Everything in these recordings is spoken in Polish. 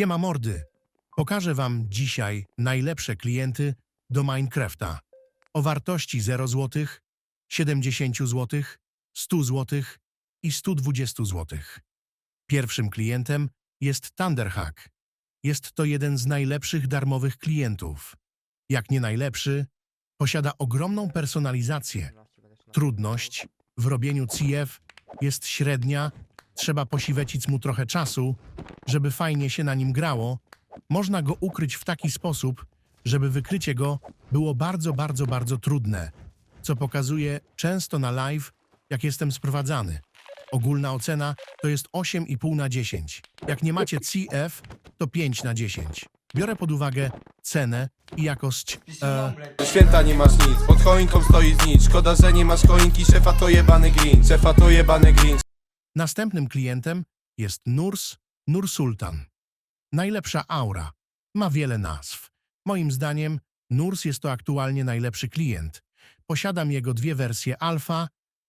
Siema mordy! Pokażę wam dzisiaj najlepsze klienty do Minecrafta. O wartości 0 zł, 70 zł, 100 zł i 120 zł. Pierwszym klientem jest Thunderhack. Jest to jeden z najlepszych darmowych klientów. Jak nie najlepszy, posiada ogromną personalizację. Trudność w robieniu CF jest średnia, trzeba posiwecić mu trochę czasu, żeby fajnie się na nim grało. Można go ukryć w taki sposób, żeby wykrycie go było bardzo, bardzo, bardzo trudne, co pokazuje często na live, jak jestem sprowadzany. Ogólna ocena to jest 8,5 na 10. Jak nie macie CF, to 5 na 10. Biorę pod uwagę cenę i jakość e, święta nie masz nic, pod choinką stoi znicz Szkoda, że nie masz choinki, szefa to jebany green Szefa to jebany green Następnym klientem jest Nurs Nursultan. Najlepsza aura. Ma wiele nazw. Moim zdaniem Nurs jest to aktualnie najlepszy klient. Posiadam jego dwie wersje alfa.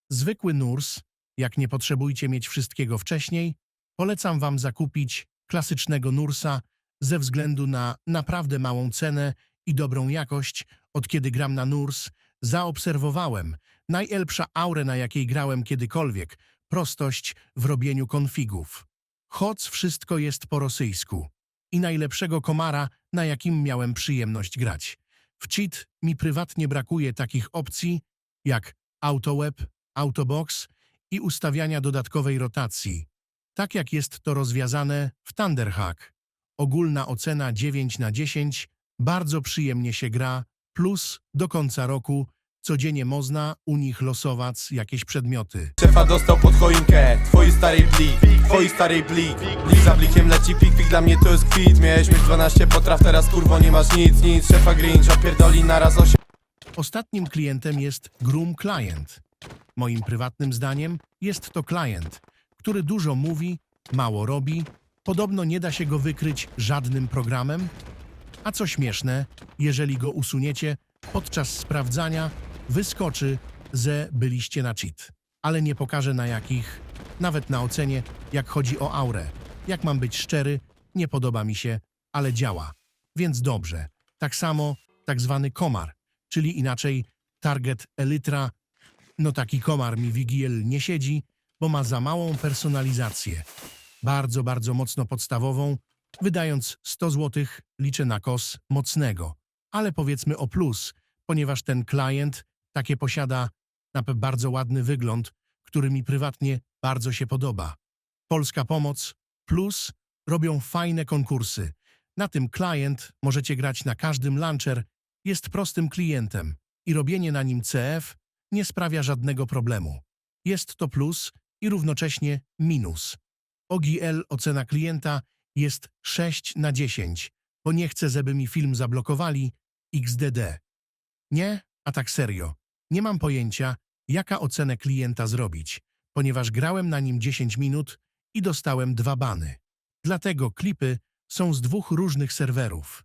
Zwykły Nurs, jak nie potrzebujcie mieć wszystkiego wcześniej, polecam wam zakupić klasycznego Nursa ze względu na naprawdę małą cenę i dobrą jakość. Od kiedy gram na Nurs, zaobserwowałem najlepsza aurę, na jakiej grałem kiedykolwiek, prostość w robieniu konfigów. Choc wszystko jest po rosyjsku. I najlepszego komara, na jakim miałem przyjemność grać. W cheat mi prywatnie brakuje takich opcji jak AutoWeb, AutoBox i ustawiania dodatkowej rotacji. Tak jak jest to rozwiązane w Thunderhack. Ogólna ocena 9 na 10, bardzo przyjemnie się gra, plus do końca roku codziennie można u nich losować jakieś przedmioty. Szefa dostał pod choinkę, twoi starej blik Twoi starej blik, blik za blikiem leci pik Pik dla mnie to jest kwit, miałeś mieć 12 potraw Teraz kurwo nie masz nic, nic. Szefa Grinch opierdoli naraz 8 Ostatnim klientem jest Groom Client. Moim prywatnym zdaniem jest to klient, który dużo mówi, mało robi, podobno nie da się go wykryć żadnym programem, a co śmieszne, jeżeli go usuniecie, podczas sprawdzania wyskoczy, że byliście na cheat. Ale nie pokażę na jakich, nawet na ocenie, jak chodzi o aurę. Jak mam być szczery, nie podoba mi się, ale działa. Więc dobrze. Tak samo tak zwany komar, czyli inaczej target elytra. No taki komar mi Wigiel nie siedzi, bo ma za małą personalizację. Bardzo, bardzo mocno podstawową. Wydając 100 zł liczę na kos mocnego. Ale powiedzmy o plus, ponieważ ten klient takie posiada bardzo ładny wygląd, który mi prywatnie bardzo się podoba. Polska Pomoc Plus robią fajne konkursy. Na tym klient możecie grać na każdym launcher, jest prostym klientem i robienie na nim CF nie sprawia żadnego problemu. Jest to plus i równocześnie minus. OGL ocena klienta jest 6 na 10, bo nie chcę, żeby mi film zablokowali XDD. Nie, a tak serio. Nie mam pojęcia, jaka ocenę klienta zrobić, ponieważ grałem na nim 10 minut i dostałem dwa bany. Dlatego klipy są z dwóch różnych serwerów.